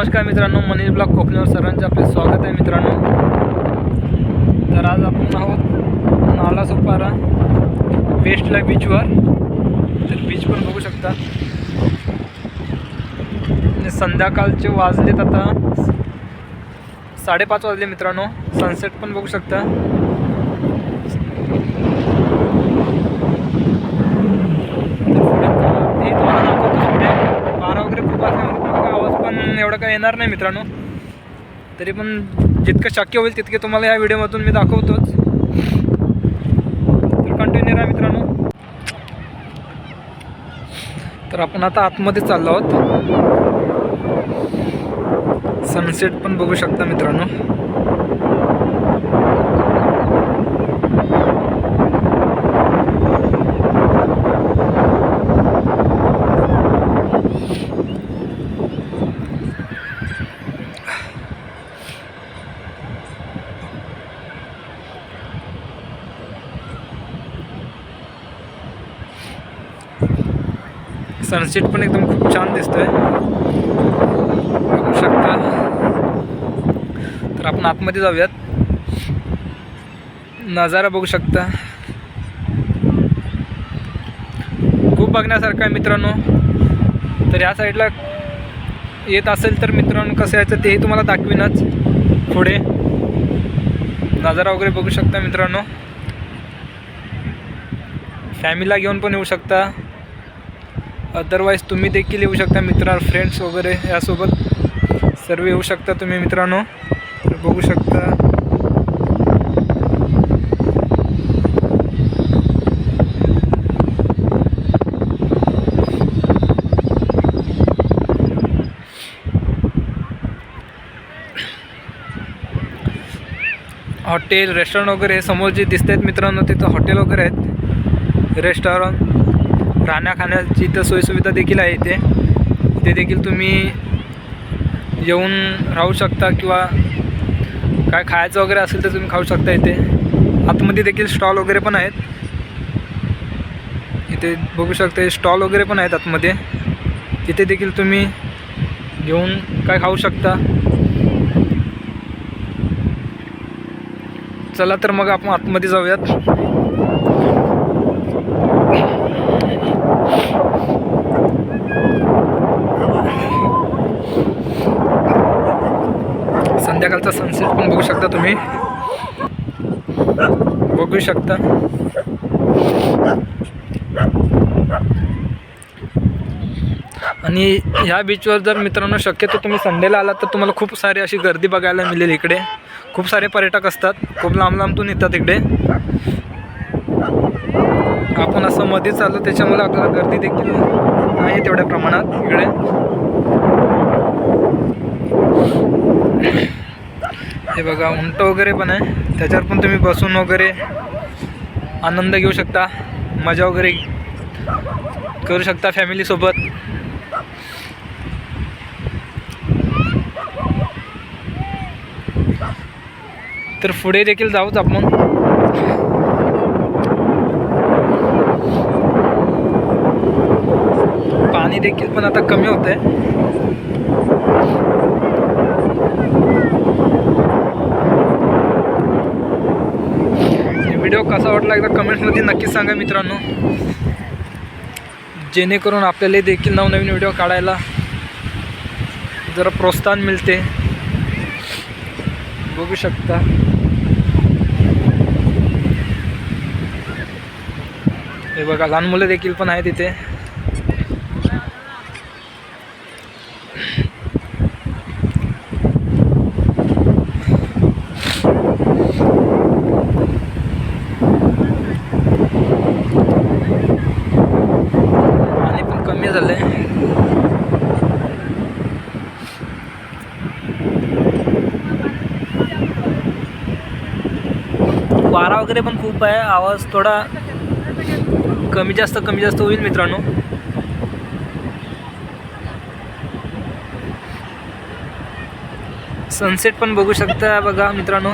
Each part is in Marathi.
नमस्कार मित्रांनो मनीष ब्लॉक कोकणीवर सर्वांचे आपले स्वागत आहे मित्रांनो. तर आज आपण आहोत नाला सोपारा वेस्टला बीचवर तर बीच पण बघू शकता. संध्याकाळचे वाजलेत आता साडेपाच वाजले मित्रांनो. सनसेट पण बघू शकता तर पुढे ते तुम्हाला दाखवतो पुढे वारा वगैरे खूप असल्यामुळे तुम्हाला आवाज पण एवढा काही येणार नाही मित्रांनो. तरी पण जितकं शक्य होईल तितके तुम्हाला या व्हिडिओमधून मी दाखवतोच. तर कंटिन्यू राहा मित्रांनो. तर आपण आता आतमध्ये चाललो आहोत. सनसेट पण बघू शकता मित्रांनो. सनसेट पण एकदम खूप छान दिसतोय. बघू शकता. तर आपण आतमध्ये जाऊयात. नजारा बघू शकता. खूप बघण्यासारखं आहे मित्रांनो. तर या साईडला येत असेल तर मित्रांनो कसं यायचं तेही तुम्हाला दाखवीनच. पुढे नजारा वगैरे बघू शकता मित्रांनो. फॅमिलीला घेऊन पण येऊ शकता. अदरवाईज तुम्ही देखील येऊ शकता मित्रांनो फ्रेंड्स वगैरे यासोबत. सर्व येऊ शकता तुम्ही मित्रांनो. बघू शकता. हॉटेल रेस्टॉरंट वगैरे समोर जे दिसत आहेत मित्रांनो तिथं हॉटेल वगैरे आहेत. रेस्टॉरंट राहण्या खाण्याची इथं सोयीसुविधा देखील आहे इथे. इथे देखील तुम्ही येऊन राहू शकता किंवा काय खायचं वगैरे असेल तर तुम्ही खाऊ शकता इथे. आतमध्ये देखील स्टॉल वगैरे पण आहेत. इथे बघू शकता स्टॉल वगैरे पण आहेत आतमध्ये. तिथे देखील तुम्ही घेऊन काय खाऊ शकता. चला तर मग आपण आतमध्ये जाऊयात संध्याकाळचा सनसेट पण बघू शकता तुम्ही? बघू शकता. आणि ह्या बीचवर जर मित्रांनो शक्यतो तुम्ही संडेला आलात तर तुम्हाला खूप सारी अशी गर्दी बघायला मिळेल इकडे. खूप सारे पर्यटक असतात. खूप लांब लांबतून येतात इकडे. आपण असं मध्ये चाललो त्याच्यामुळे आपल्याला गर्दी देखील नाही तेवढ्या प्रमाणात इकडे. हे बघा उंट वगैरे पण आहे. त्याच्यावर पण तुम्ही बसून वगैरे आनंद घेऊ शकता मजा वगैरे करू शकता फॅमिलीसोबत तर पुढे देखील जाऊच आपण. पाणी देखील पण आता कमी होत आहे व्हिडिओ कसा वाटला एकदा कमेंट्समध्ये नक्कीच सांगा मित्रांनो. जेणेकरून आपल्याला देखील नवनवीन व्हिडिओ काढायला जरा प्रोत्साहन मिळते. बघू शकता. हे बघा लहान मुलं देखील पण आहेत इथे आणि पण कमी झालंय वारा वगैरे पण खूप आहे. आवाज थोडा कमी जास्त कमी जास्त होईल मित्रांनो. सनसेट पण बघू शकता बघा मित्रांनो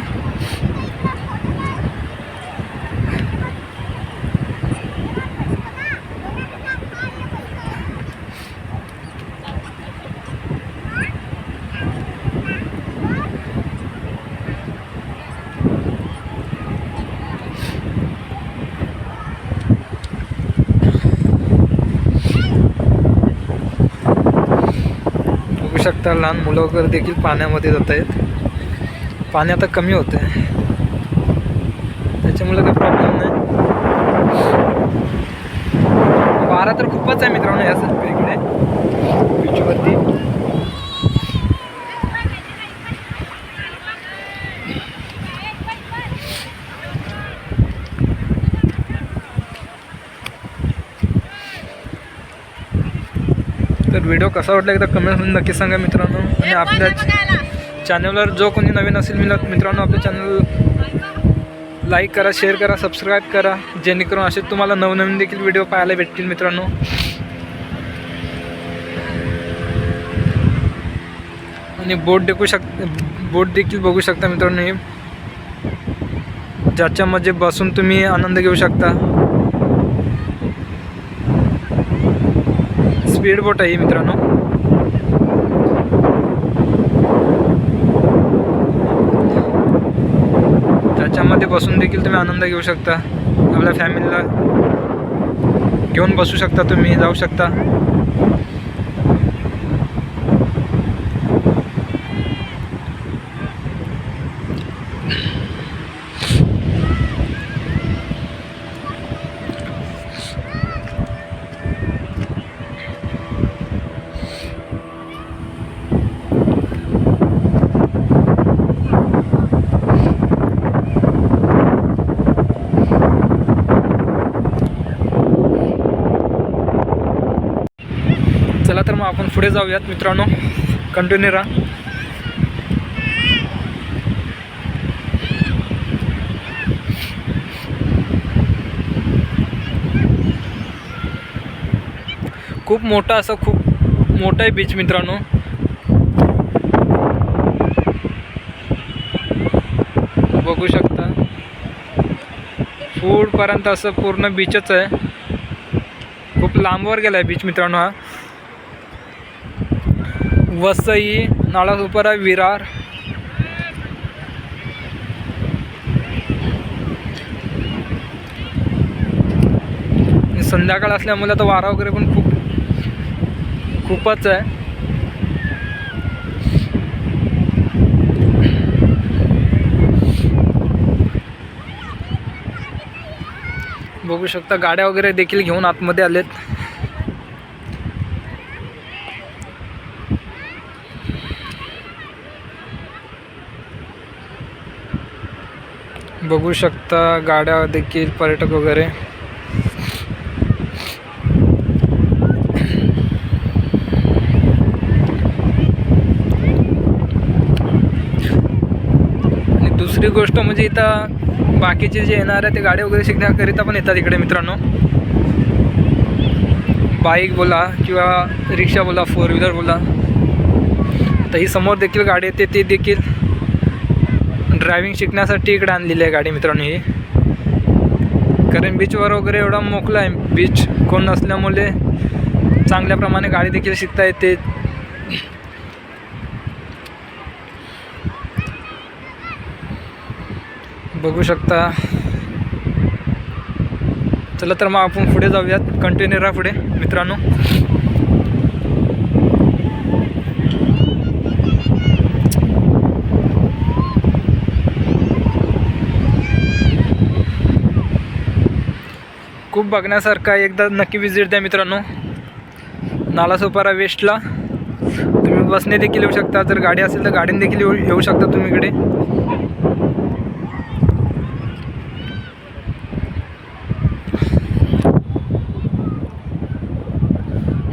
बघू शकता लहान मुलं वगैरे देखील पाण्यामध्ये जात आहेत. पाणी आता कमी होतं आहे त्याच्यामुळे काही प्रॉब्लेम नाही. वारा तर खूपच आहे मित्रांनो या इकडे बीचवरती तर व्हिडिओ कसा वाटला एकदा कमेंटमध्ये नक्की सांगा मित्रांनो. आणि आपल्या चॅनलवर जो कोणी नवीन असेल मित्र- मित्रांनो आपल्या चॅनल लाईक करा शेअर करा सबस्क्राईब करा. जेणेकरून असे तुम्हाला नवनवीन देखील व्हिडिओ पाहायला भेटतील मित्रांनो. आणि बोट देखू शक बोट देखील बघू शकता मित्रांनो हे. ज्याच्यामध्ये बसून तुम्ही आनंद घेऊ शकता. स्पीड बोट आहे ही मित्रांनो. त्याच्यामध्ये बसून देखील तुम्ही आनंद घेऊ शकता. आपल्या फॅमिलीला घेऊन बसू शकता तुम्ही जाऊ शकता. आपण पुढे जाऊयात मित्रांनो. कंटिन्यू राहा. खूप मोठा असं खूप मोठा आहे बीच मित्रांनो. बघू शकता. पुढपर्यंत असं पूर्ण बीचच आहे. खूप लांबवर गेला आहे बीच मित्रांनो हा. वसई नाळासुपारा विरार. संध्याकाळ असल्यामुळे आता वारा वगैरे पण खूप खूपच आहे. बघू शकता गाड्या वगैरे देखील घेऊन आतमध्ये आलेत. बघू शकता गाड्या देखील पर्यटक वगैरे. दुसरी गोष्ट म्हणजे इथं बाकीचे जे येणार आहे ते गाड्या वगैरे शिकण्याकरिता पण येतात इकडे मित्रांनो. बाईक बोला किंवा रिक्षा बोला फोर व्हीलर बोला. तर ही समोर देखील गाडी येते ती देखील ड्रायव्हिंग शिकण्यासाठी इकडे आणलेली आहे गाडी मित्रांनो ही. कारण बीचवर वगैरे एवढा मोकला आहे. बीच कोण नसल्यामुळे चांगल्याप्रमाणे गाडी देखील शिकता येते. बघू शकता. चला तर मग आपण पुढे जाऊयात. कंटिन्यू राहा पुढे मित्रांनो. खूप बघण्यासारखं आहे एकदा नक्की विजिट द्या मित्रांनो. नालासोपारा वेस्टला तुम्ही बसने देखील येऊ शकता. जर गाडी असेल तर गाडीने देखील येऊ येऊ शकता तुम्ही इकडे.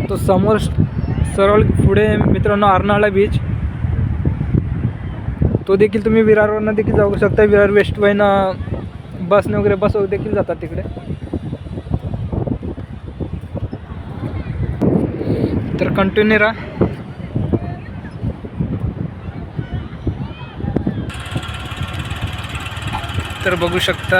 तो समोर सरळ पुढे मित्रांनो अर्नाळा बीच तो देखील तुम्ही विरारवरनं देखील जाऊ शकता. विरार वेस्ट वाईनं बसने वगैरे बस देखील जातात तिकडे. तर कंटिन्यू राहा. तर बघू शकता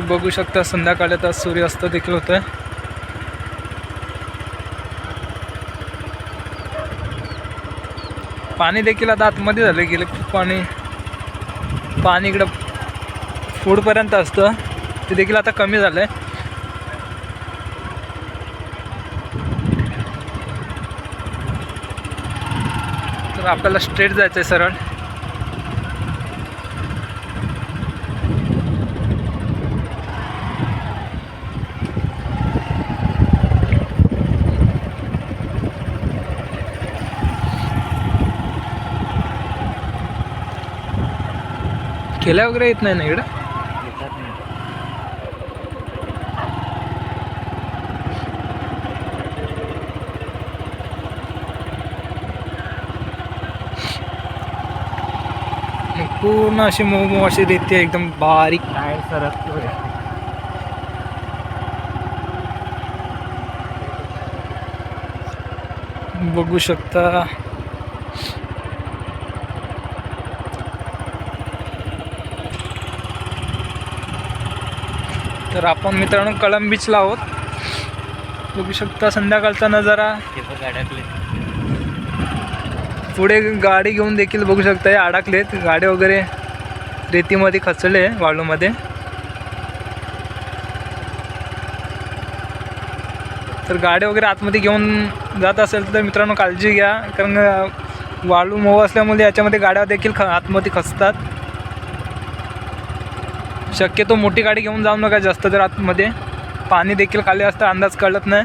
तर बघू शकता संध्याकाळी आता सूर्यास्त देखील होतोय. पाणी देखील आता आतमध्ये झालं गेलं खूप पाणी पाणी इकडं पुढपर्यंत असतं. ते देखील आता कमी झालं आहे तर आपल्याला स्ट्रेट जायचं आहे सरळ. खेळा वगैरे येत नाही ना इकडं. पूर्ण अशी मऊ मऊ अशी रेती आहे एकदम बारीक. टायर सरकतोय बघू शकता. तर आपण मित्रांनो कळंब बीचला आहोत. बघू शकता संध्याकाळचा नजारा. पुढे गाडी घेऊन देखील बघू शकता हे अडकलेत. गाडी वगैरे रेतीमध्ये खचले वाळूमध्ये तर गाडी वगैरे आतमध्ये घेऊन जात असेल तर मित्रांनो काळजी घ्या. कारण वाळू मऊ असल्यामुळे याच्यामध्ये गाड्या देखील ख आतमध्ये खचतात. शक्यतो मोठी गाडी घेऊन जाऊ नका जास्त जर आतमध्ये. पाणी देखील खाली असतं अंदाज कळत नाही.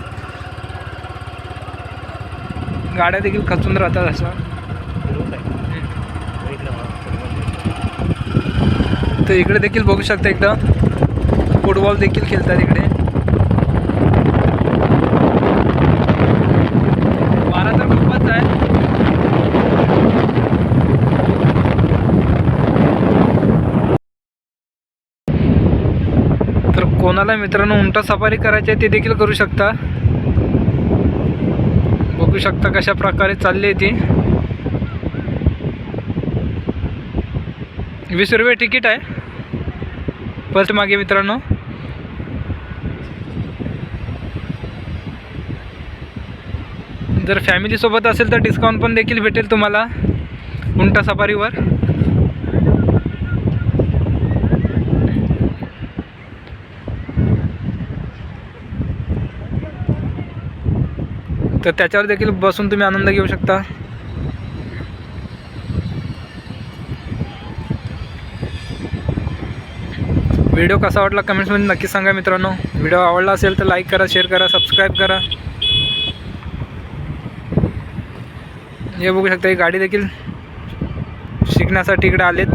गाड्या देखील खचून राहतात असं तर इकडे देखील बघू शकता इकडं फुटबॉल देखील खेळतात इकडे वारा तर खूपच आहे तर कोणाला मित्रांनो उंटा सफारी करायची आहे ते देखील करू शकता. बघू शकता कशा प्रकारे चालली आहे ती. वीस रुपये तिकीट आहे. फर्स्ट मागे मित्रांनो. जर फॅमिलीसोबत असेल तर डिस्काउंट पण देखील भेटेल तुम्हाला उंटा सफारीवर. तर त्याच्यावर देखील बसून तुम्ही आनंद घेऊ शकता. व्हिडिओ कसा वाटला कमेंट्समध्ये नक्की सांगा मित्रांनो. व्हिडिओ आवडला असेल तर लाईक करा शेअर करा सबस्क्राईब करा. हे बघू शकता ही गाडी देखील शिकण्यासाठी इकडे आलेत.